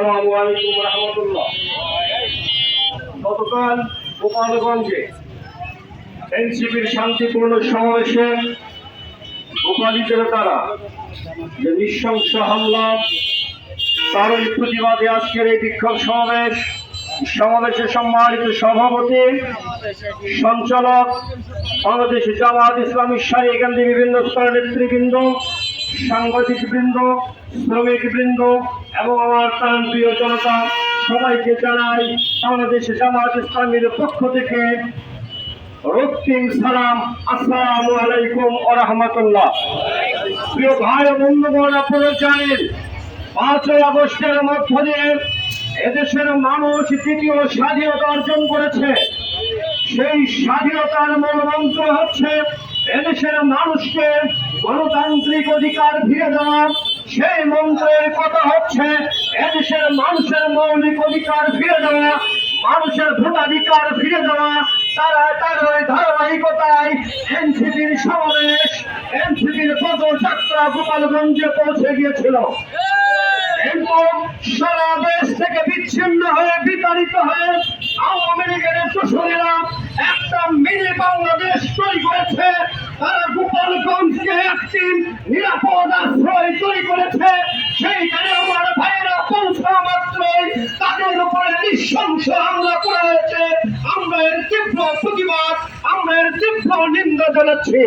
আসসালামু আলাইকুম গতকাল গোপালগঞ্জে এনসিপির শান্তিপূর্ণ সমাবেশে গোপালীদের দ্বারা যে নৃশংস হামলা তারই প্রতিবাদে আজকের এই বিক্ষোভ সমাবেশ, সমাবেশে সম্মানিত সভাপতি, সঞ্চালক বাংলাদেশ জামাত ইসলামী শাহী গান্ধী বিভিন্ন স্তরের নেতৃবৃন্দ সাংবাদিক বৃন্দ শ্রমিক বৃন্দ এবং আমার প্রাণ প্রিয় জনতা, সবাইকে জানাই বাংলাদেশ জামাত ইসলামীর পক্ষ থেকে রক্তিম সালাম, আসসালাম আলাইকুম ও রহমতুল্লাহ। প্রিয় ভাই বন্ধুগণ, আপনারা জানেন, পাঁচই আগস্টের মধ্য দিয়ে এদেশের মানুষ তৃতীয় স্বাধীনতা অর্জন করেছে। সেই স্বাধীনতার মূল মন্ত্র হচ্ছে এদেশের মানুষকে গণতান্ত্রিক অধিকার ফিরে দেওয়া সেই মন্ত্রের কথা হচ্ছে এদেশের মানুষের মৌলিক অধিকার ফিরে দেওয়া, মানুষের ভোটাধিকার ফিরে দেওয়া, তারা তার ওই ধারাবাহিকতায় এনসিপির সমাবেশ, এনসিপির পদযাত্রা গোপালগঞ্জে পৌঁছে গিয়েছিল। কিন্তু সারা দেশ থেকে বিচ্ছিন্ন হয়ে, বিতাড়িত হয়ে আওয়ামী লীগের চুষণীরা একটা মিনি বাংলাদেশ তৈরি করেছে। তারা গোপালগঞ্জকে একটি নিরাপদ আশ্রয় তৈরি করেছে। সেইখানে আমার ভাইয়েরা পৌঁছা মাত্রই তাদের উপরে নৃশংস হামলা করা হয়েছে আমরা এর তীব্র প্রতিবাদ, আমরা এর তীব্র নিন্দা জানাচ্ছি।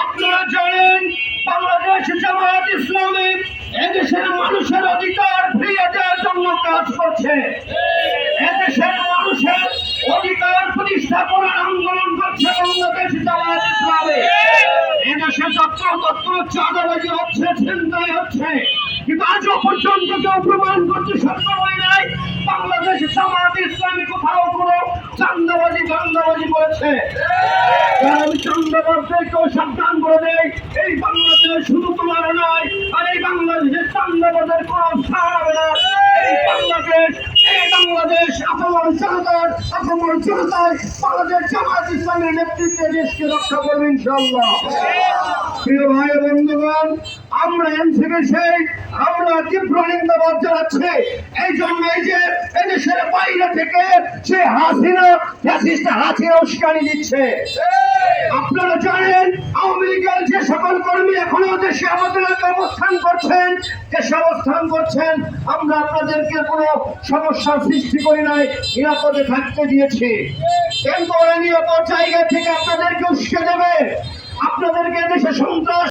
আপনারা জানেন বাংলাদেশ জামাত ইসলামী এদেশের মানুষের অধিকার ফিরিয়ে দেওয়ার জন্য কাজ করছে। এদেশের মানুষের অধিকার প্রতিষ্ঠা করার আন্দোলন করছে বাংলাদেশ ইসলামী। এদেশে তত্ত্ব চাঁদাবাজি হচ্ছে চিন্তাই হচ্ছে। কিন্তু আজও পর্যন্ত কেউ প্রমাণ করতে সক্ষম হয় নাই, বাংলাদেশ জামাত ইসলামী কোথাও কোনো চান্দাবাজি চান্দাবাজি করেছে। আমি চান্দাবাজদেরকেও সাবধান করে দেয় এই বাংলাদেশ শুধু তোমার চান্দাবাজের কোনো ছাড় হবে না। এই বাংলাদেশ এই বাংলাদেশ আপনার জনতার আপনার জনতায় বাংলাদেশ জামাত ইসলামের নেতৃত্বে দেশকে রক্ষা করবে ইনশাল্লাহ প্রিয় ভাই বন্ধুগণ, আমরা এনসিপি সেই আমরা তীব্র নিন্দাবাদ জানাচ্ছি। এই জন্য এই যে এদেশের বাইরে থেকে সে হাসিনা ফ্যাসিস্ট হাসিনা উস্কানি দিচ্ছে। আপনারা জানেন, আওয়ামী লীগের যে সকল কর্মী এখনও দেশে আমাদের অবস্থান করছেন, দেশে অবস্থান করছেন, আমরা আপনাদেরকে কোনো সমস্যার সৃষ্টি করি নাই, নিরাপদে থাকতে দিয়েছি। কিন্তু ওরা নিরাপদ জায়গা থেকে আপনাদেরকে উস্কে দেবে। আপনাদেরকে দেশে সন্ত্রাস